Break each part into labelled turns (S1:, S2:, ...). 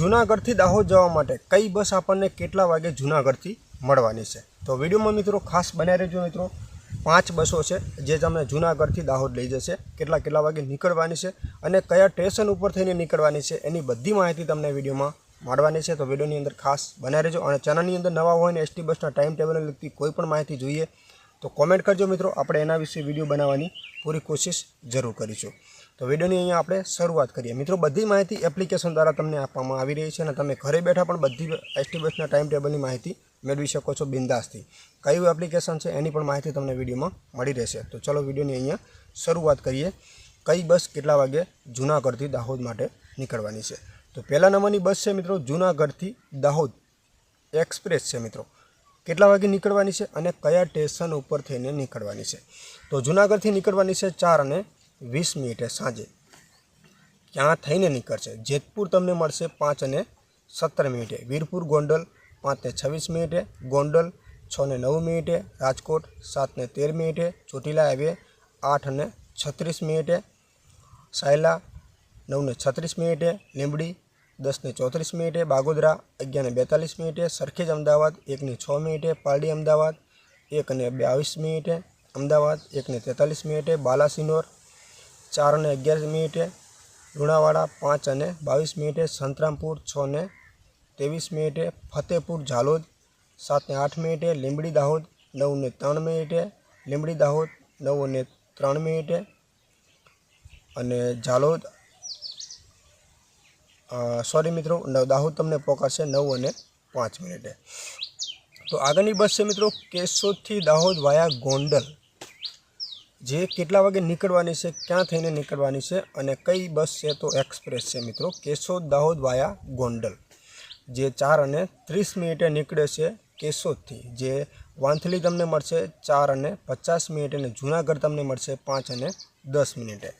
S1: જૂનાગઢથી દાહોદ જવા માટે કઈ બસ આપણને કેટલા વાગે જૂનાગઢથી મળવાની છે? તો વિડીયોમાં મિત્રો ખાસ બનાવી રહેજો મિત્રો. પાંચ બસો છે, જે તમને જૂનાગઢથી દાહોદ લઈ જશે. કેટલા કેટલા વાગે નીકળવાની છે અને કયા સ્ટેશન ઉપર થઈને નીકળવાની છે એની બધી માહિતી તમને વિડીયોમાં મળવાની છે. તો વિડીયોની અંદર ખાસ બનાવી રહેજો અને ચેનલની અંદર નવા હોય ને એસટી બસના ટાઈમ ટેબલને લગતી કોઈ પણ માહિતી જોઈએ તો કોમેન્ટ કરજો મિત્રો. આપણે એના વિશે વીડિયો બનાવવાની પૂરી કોશિશ જરૂર કરીશું. તો વિડીયોની અહીંયા આપણે શરૂઆત કરીએ. મિત્રો, બધી માહિતી એપ્લિકેશન દ્વારા તમને આપવામાં આવી રહી છે અને તમે ઘરે બેઠા પણ બધી એસટી બસના ટાઈમ ટેબલની માહિતી મેળવી શકો છો બિંદાસથી. કયું એપ્લિકેશન છે એની પણ માહિતી તમને વિડીયોમાં મળી રહેશે. તો ચલો વિડીયોની અહીંયા શરૂઆત કરીએ. કઈ બસ કેટલા વાગે જૂનાગઢથી દાહોદ માટે નીકળવાની છે? તો પહેલા નંબરની બસ છે મિત્રો, જૂનાગઢથી દાહોદ એક્સપ્રેસ છે મિત્રો. કેટલા વાગે નીકળવાની છે અને કયા સ્ટેશન ઉપર થઈને નીકળવાની છે? તો જૂનાગઢથી નીકળવાની છે ચાર અને વીસ મિનિટે સાંજે. ક્યાં થઈને નીકળશે? જેતપુર તમને મળશે પાંચ અને સત્તર મિનિટે. વીરપુર, ગોંડલ, પાંચ ને છવ્વીસ મિનિટે. ગોંડલ, છ ને નવ મિનિટે. રાજકોટ, સાત ને તેર મિનિટે. ચોટીલા હાઈવે, આઠ અને છત્રીસ મિનિટે. સાયલા, નવ ને છત્રીસ મિનિટે. લીંબડી, દસ ને ચોત્રીસ મિનિટે. બાગોદરા, અગિયાર ને બેતાલીસ મિનિટે. સરખેજ અમદાવાદ, એક ને છ મિનિટે. પારડી અમદાવાદ, એક ને બાવીસ મિનિટે. અમદાવાદ, એક ને તેતાલીસ મિનિટે. બાલાસિનોર ચાર અને અગિયાર મિનિટે લુણાવાડા, પાંચ અને બાવીસ મિનિટે સંતરામપુર, છ ને ત્રેવીસ મિનિટે ફતેપુર, ઝાલોદ, સાત ને આઠ મિનિટે લીંબડી દાહોદ, નવ ને ત્રણ મિનિટે લીંબડી દાહોદ, નવ અને ત્રણ મિનિટે અને ઝાલોદ સોરી મિત્રો, નવ, દાહોદ તમને પહોંચાડશે નવ અને પાંચ મિનિટે. તો આગળની બસ છે મિત્રો, કેશોદથી દાહોદ વાયા ગોંડલ. જે કેટલા વાગે નીકળવાની છે, ક્યાં થઈને નીકળવાની છે અને કઈ બસ છે તો એક્સપ્રેસ છે મિત્રો કેશોદ દાહોદ વાયા ગોંડલ. જે ચાર અને ત્રીસ મિનિટે નીકળે છે કેશોદથી. જે વાંથલી તમને મળશે, ચાર અને પચાસ મિનિટે અને જૂનાગઢ તમને મળશે, પાંચ અને દસ મિનિટે.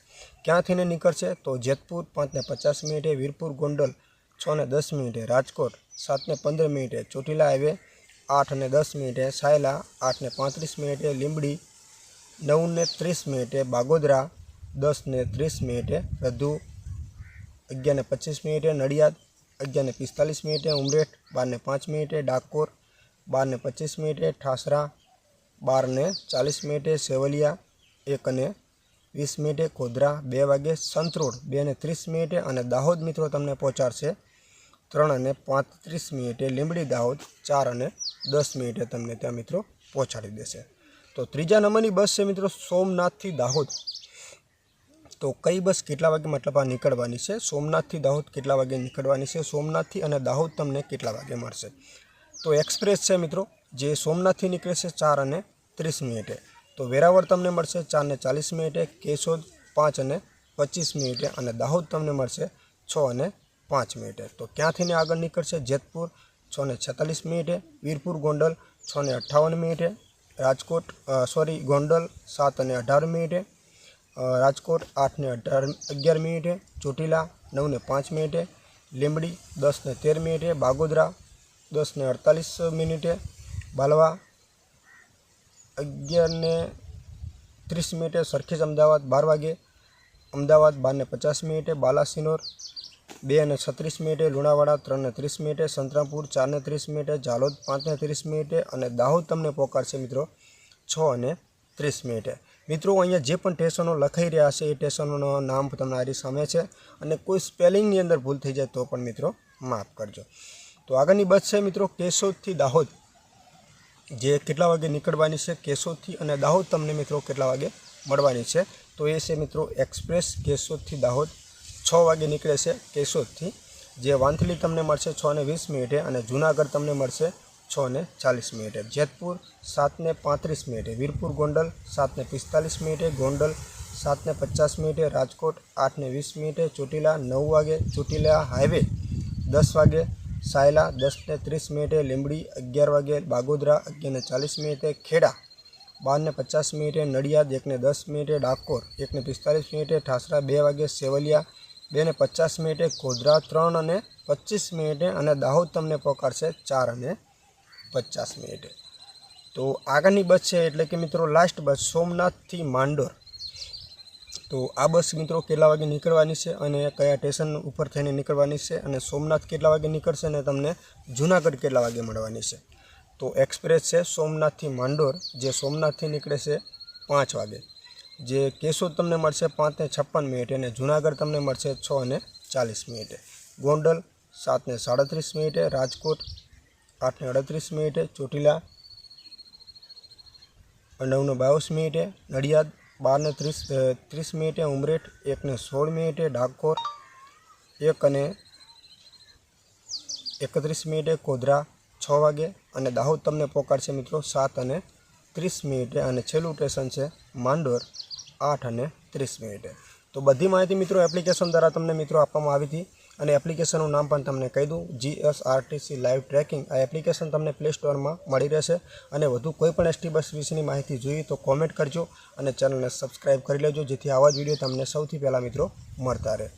S1: ક્યાં થઈને નીકળશે તો જેતપુર પાંચ ને પચાસ મિનિટે, વીરપુર ગોંડલ છ ને દસ મિનિટે, રાજકોટ સાત ને પંદર મિનિટે, ચોટીલા હાઈવે આઠ અને દસ મિનિટે, સાયલા આઠ ને પાંત્રીસ મિનિટે, લીંબડી નવ ને ત્રીસ મિનિટે, બાગોદરા દસ ને ત્રીસ મિનિટે, રધુ અગિયાર ને પચીસ મિનિટે, નડિયાદ અગિયાર ને પિસ્તાલીસ મિનિટે, ઉમરેઠ બાર ને પાંચ મિનિટે, ડાકોર બાર ને પચીસ મિનિટે, ઠાસરા બાર ને ચાલીસ મિનિટે, સેવલિયા એક અને વીસ મિનિટે ખોદરા બે વાગે સંતરોડ બે ને ત્રીસ મિનિટે અને દાહોદ મિત્રો તમને પહોંચાડશે ત્રણ અને પાંત્રીસ મિનિટે, લીંબડી દાહોદ ચાર અને દસ મિનિટે તમને ત્યાં મિત્રો પહોંચાડી દેશે. તો ત્રીજા નંબરની બસ છે મિત્રો સોમનાથથી દાહોદ. તો કઈ બસ કેટલા વાગે મતલબ આ નીકળવાની છે? સોમનાથથી દાહોદ કેટલા વાગે નીકળવાની છે? સોમનાથથી અને દાહોદ તમને કેટલા વાગે મળશે? તો એક્સપ્રેસ છે મિત્રો, જે સોમનાથથી નીકળે છે ચાર અને ત્રીસ મિનિટે. તો વેરાવળ તમને મળશે ચાર ને ચાલીસ મિનિટે, કેશોદ પાંચ અને પચીસ મિનિટે અને દાહોદ તમને મળશે છ અને પાંચ મિનિટે. તો ક્યાંથીને આગળ નીકળશે? જેતપુર, છ ને છેતાલીસ મિનિટે, વીરપુર ગોંડલ, છ ને અઠ્ઠાવન મિનિટે રાજકોટ સોરી ગોંડલ સાત અને અઢાર મિનિટે રાજકોટ આઠ ને અઢાર, અગિયાર મિનિટે, ચોટીલા નવ ને પાંચ મિનિટે, લીંબડી દસ ને તેર મિનિટે, બાગોદરા દસ ને અડતાલીસ મિનિટે, બાલવા અગિયાર ને ત્રીસ મિનિટે સરખેજ અમદાવાદ બાર વાગે, અમદાવાદ બાર ને પચાસ મિનિટે, બાલાસિનોર બે અને છત્રીસ મિનિટે લુણાવાડા, ત્રણ ને ત્રીસ મિનિટે સંતરામપુર, ચાર ને ત્રીસ મિનિટે ઝાલોદ, પાંચ ને ત્રીસ મિનિટે અને દાહોદ તમને પોકારશે મિત્રો છ અને ત્રીસ મિનિટે. મિત્રો, અહીંયા જે પણ સ્ટેશનો લખાઈ રહ્યા છે, એ સ્ટેશનોનું નામ તમને આરી સામે છે અને કોઈ સ્પેલિંગની અંદર ભૂલ થઈ જાય તો પણ મિત્રો માફ કરજો. તો આગળની બસ છે મિત્રો, કેશોદથી દાહોદ. જે કેટલા વાગે નીકળવાની છે કેશોદથી અને દાહોદ તમને મિત્રો કેટલા વાગે મળવાની છે? તો એ છે મિત્રો એક્સપ્રેસ, કેશોદથી દાહોદ. છ વાગે નીકળે છે કેશોદથી, જે વાંથલી તમને મળશે છ ને વીસ મિનિટે અને જૂનાગઢ તમને મળશે છ ને ચાલીસ મિનિટે. જેતપુર સાત ને પાંત્રીસ મિનિટે. વીરપુર ગોંડલ સાત ને પિસ્તાલીસ મિનિટે. ગોંડલ સાત ને પચાસ મિનિટે. રાજકોટ આઠ ને વીસ મિનિટે. ચોટીલા નવ વાગે ચોટીલા હાઈવે દસ વાગે સાયલા દસ ને ત્રીસ મિનિટે. લીંબડી અગિયાર વાગે બાગોદરા અગિયાર ને ચાલીસ મિનિટે. ખેડા બાર ને પચાસ મિનિટે. નડિયાદ એકને દસ મિનિટે. ડાકોર એકને પિસ્તાલીસ મિનિટે. ઠાસરા બે વાગે સેવલિયા બે ને પચાસ મિનિટે ગોધરા ત્રણ અને પચીસ મિનિટે અને દાહોદ તમને પહોંચાડશે ચાર અને પચાસ મિનિટે. તો આગળની બસ છે એટલે કે મિત્રો લાસ્ટ બસ સોમનાથથી માંડોર. તો આ બસ મિત્રો કેટલા વાગે નીકળવાની છે અને કયા સ્ટેશન ઉપર થઈને નીકળવાની છે અને સોમનાથ કેટલા વાગે નીકળશે અને તમને જુનાગઢ કેટલા વાગે મળવાની છે. તો એક્સપ્રેસ છે સોમનાથથી માંડોર, જે સોમનાથથી નીકળે છે પાંચ વાગે. જે કેશોદ તમને મળશે પાંચ ને છપ્પન મિનિટે અને જુનાગઢ તમને મળશે છ અને ચાલીસ મિનિટે. ગોંડલ સાત ને સાડત્રીસ મિનિટે, રાજકોટ આઠ ને અડત્રીસ મિનિટે, ચોટીલા નવને બાવીસ મિનિટે, નડિયાદ બારને ત્રીસ ત્રીસ મિનિટે, ઉમરેઠ એકને સોળ મિનિટે, ડાકોર એક અને એકત્રીસ મિનિટે કોદરા છ વાગે અને દાહોદ તમને પોકારશે મિત્રો સાત અને ત્રીસ મિનિટે અને છેલ્લું સ્ટેશન છે માંડોર. આઠ અને ત્રીસ મિનિટે. તો બધી માહિતી મિત્રો એપ્લિકેશન દ્વારા તમને મિત્રો આપવામાં આવી હતી અને એપ્લિકેશનનું નામ પણ તમને કહી દઉં. જીએસઆરટીસી લાઈવ ટ્રેકિંગ આ એપ્લિકેશન તમને પ્લે સ્ટોરમાં મળી રહેશે અને વધુ કોઈ પણ એસટી બસ વિશેની માહિતી જોઈએ તો કોમેન્ટ કરજો અને ચેનલને સબસ્ક્રાઈબ કરી લેજો જેથી આવા જ વીડિયો તમને સૌથી પહેલાં મિત્રો મળતા રહે.